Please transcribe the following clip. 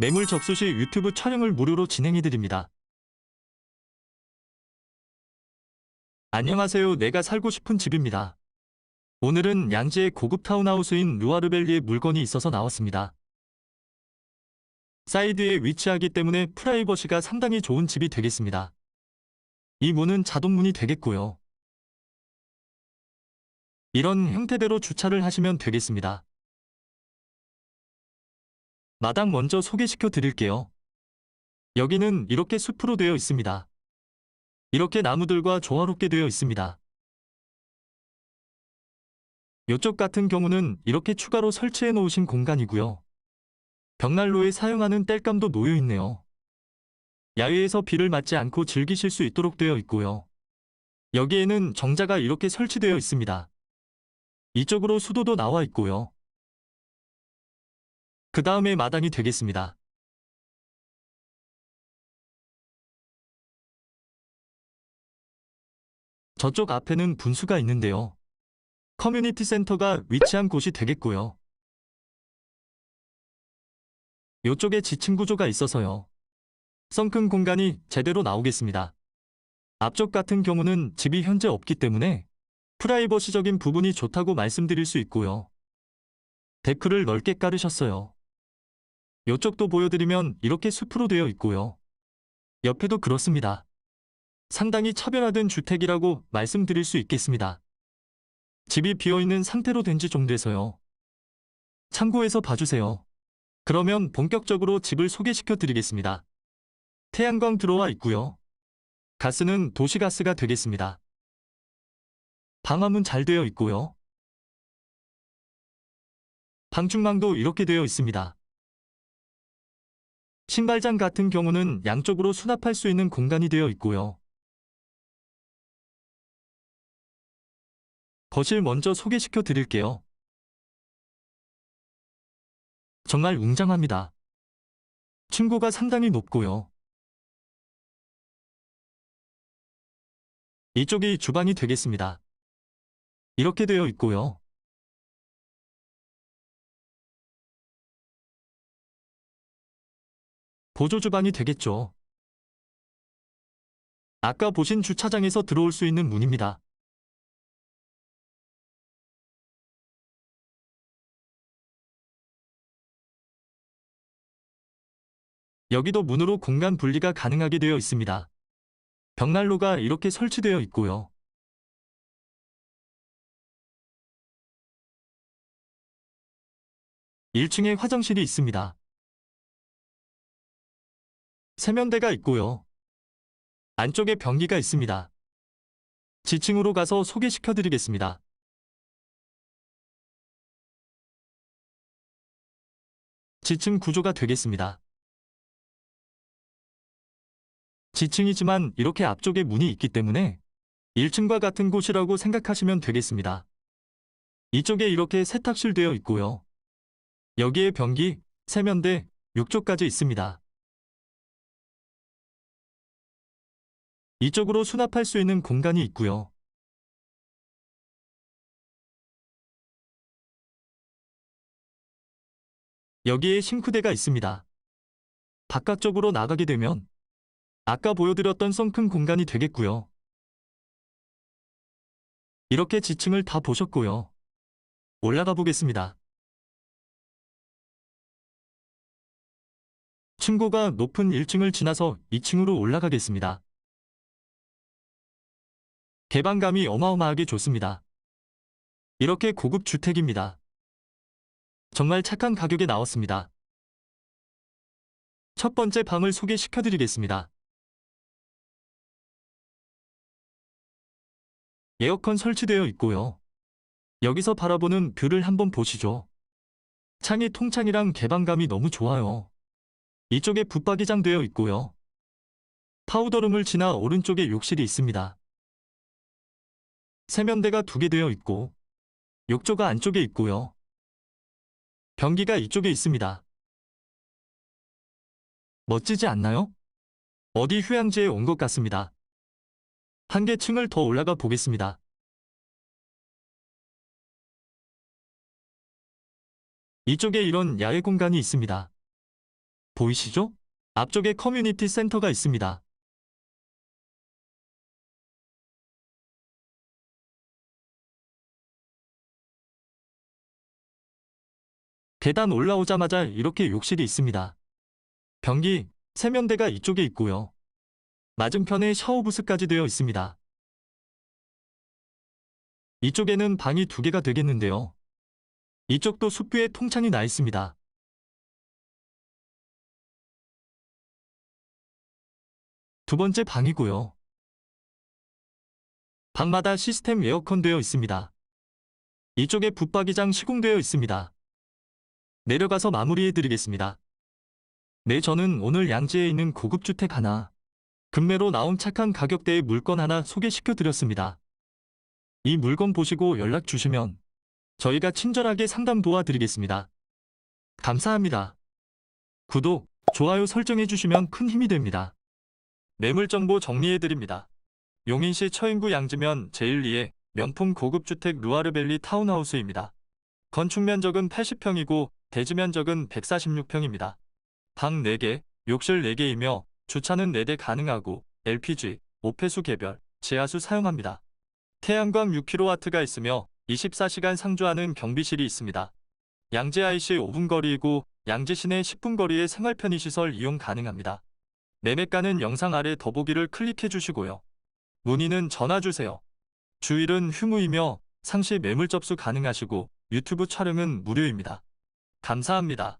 매물 접수 시 유튜브 촬영을 무료로 진행해드립니다. 안녕하세요. 내가 살고 싶은 집입니다. 오늘은 양지의 고급 타운하우스인 루아르벨리에 물건이 있어서 나왔습니다. 사이드에 위치하기 때문에 프라이버시가 상당히 좋은 집이 되겠습니다. 이 문은 자동문이 되겠고요. 이런 형태대로 주차를 하시면 되겠습니다. 마당 먼저 소개시켜 드릴게요. 여기는 이렇게 숲으로 되어 있습니다. 이렇게 나무들과 조화롭게 되어 있습니다. 이쪽 같은 경우는 이렇게 추가로 설치해 놓으신 공간이고요. 벽난로에 사용하는 땔감도 놓여 있네요. 야외에서 비를 맞지 않고 즐기실 수 있도록 되어 있고요. 여기에는 정자가 이렇게 설치되어 있습니다. 이쪽으로 수도도 나와 있고요. 그 다음에 마당이 되겠습니다. 저쪽 앞에는 분수가 있는데요. 커뮤니티 센터가 위치한 곳이 되겠고요. 이쪽에 지층 구조가 있어서요. 썬큰 공간이 제대로 나오겠습니다. 앞쪽 같은 경우는 집이 현재 없기 때문에 프라이버시적인 부분이 좋다고 말씀드릴 수 있고요. 데크를 넓게 깔으셨어요. 이쪽도 보여드리면 이렇게 숲으로 되어 있고요. 옆에도 그렇습니다. 상당히 차별화된 주택이라고 말씀드릴 수 있겠습니다. 집이 비어있는 상태로 된 지 좀 돼서요. 참고해서 봐주세요. 그러면 본격적으로 집을 소개시켜 드리겠습니다. 태양광 들어와 있고요. 가스는 도시가스가 되겠습니다. 방화문 잘 되어 있고요. 방충망도 이렇게 되어 있습니다. 신발장 같은 경우는 양쪽으로 수납할 수 있는 공간이 되어 있고요. 거실 먼저 소개시켜 드릴게요. 정말 웅장합니다. 층고가 상당히 높고요. 이쪽이 주방이 되겠습니다. 이렇게 되어 있고요. 보조 주방이 되겠죠. 아까 보신 주차장에서 들어올 수 있는 문입니다. 여기도 문으로 공간 분리가 가능하게 되어 있습니다. 벽난로가 이렇게 설치되어 있고요. 일층에 화장실이 있습니다. 세면대가 있고요. 안쪽에 변기가 있습니다. 지층으로 가서 소개시켜 드리겠습니다. 지층 구조가 되겠습니다. 지층이지만 이렇게 앞쪽에 문이 있기 때문에 1층과 같은 곳이라고 생각하시면 되겠습니다. 이쪽에 이렇게 세탁실 되어 있고요. 여기에 변기, 세면대, 욕조까지 있습니다. 이쪽으로 수납할 수 있는 공간이 있고요. 여기에 싱크대가 있습니다. 바깥쪽으로 나가게 되면 아까 보여드렸던 썬큰 공간이 되겠고요. 이렇게 지층을 다 보셨고요. 올라가 보겠습니다. 층고가 높은 1층을 지나서 2층으로 올라가겠습니다. 개방감이 어마어마하게 좋습니다. 이렇게 고급 주택입니다. 정말 착한 가격에 나왔습니다. 첫 번째 방을 소개시켜 드리겠습니다. 에어컨 설치되어 있고요. 여기서 바라보는 뷰를 한번 보시죠. 창이 통창이랑 개방감이 너무 좋아요. 이쪽에 붙박이장 되어 있고요. 파우더룸을 지나 오른쪽에 욕실이 있습니다. 세면대가 두 개 되어 있고 욕조가 안쪽에 있고요. 변기가 이쪽에 있습니다. 멋지지 않나요? 어디 휴양지에 온 것 같습니다. 한 개 층을 더 올라가 보겠습니다. 이쪽에 이런 야외 공간이 있습니다. 보이시죠? 앞쪽에 커뮤니티 센터가 있습니다. 계단 올라오자마자 이렇게 욕실이 있습니다. 변기, 세면대가 이쪽에 있고요. 맞은편에 샤워 부스까지 되어 있습니다. 이쪽에는 방이 두 개가 되겠는데요. 이쪽도 숲뷰에 통창이 나 있습니다. 두 번째 방이고요. 방마다 시스템 에어컨 되어 있습니다. 이쪽에 붙박이장 시공되어 있습니다. 내려가서 마무리해 드리겠습니다. 네, 저는 오늘 양지에 있는 고급 주택 하나, 금매로 나온 착한 가격대의 물건 하나 소개시켜 드렸습니다. 이 물건 보시고 연락 주시면 저희가 친절하게 상담 도와드리겠습니다. 감사합니다. 구독, 좋아요 설정해 주시면 큰 힘이 됩니다. 매물 정보 정리해 드립니다. 용인시 처인구 양지면 제1리의 명품 고급 주택 루아르밸리 타운하우스입니다. 건축 면적은 80평이고 대지 면적은 146평입니다. 방 4개, 욕실 4개이며 주차는 4대 가능하고 LPG, 오폐수 개별, 지하수 사용합니다. 태양광 6kW가 있으며 24시간 상주하는 경비실이 있습니다. 양재 IC 5분 거리이고 양재 시내 10분 거리의 생활 편의시설 이용 가능합니다. 매매가는 영상 아래 더보기를 클릭해 주시고요. 문의는 전화 주세요. 주일은 휴무이며 상시 매물 접수 가능하시고 유튜브 촬영은 무료입니다. 감사합니다.